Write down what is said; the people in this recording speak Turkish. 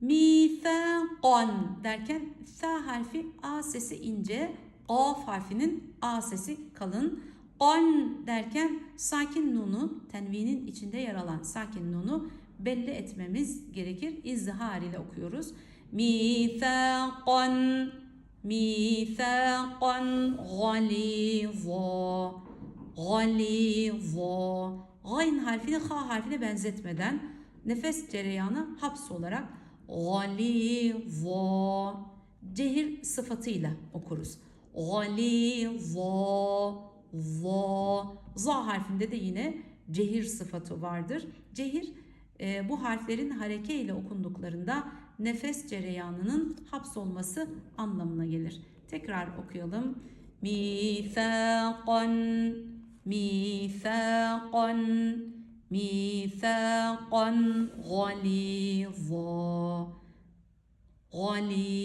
Mithaqan derken fa harfi a sesi ince, qaf harfinin a sesi kalın. Qan derken sakin nunu, tenvinin içinde yer alan sakin nunu belli etmemiz gerekir. İzhar ile okuyoruz. Mithaqan mithaqan galiza galiza Gayn harfini ha harfine benzetmeden nefes cereyanı haps olarak galiza cehir sıfatıyla okuruz. Galiza za za harfinde de yine cehir sıfatı vardır. Cehir e, bu harflerin hareke ile okunduklarında nefes cereyanının hapsolması anlamına gelir. Tekrar okuyalım. Mithaqan mithaqan mithaqan galiza galiza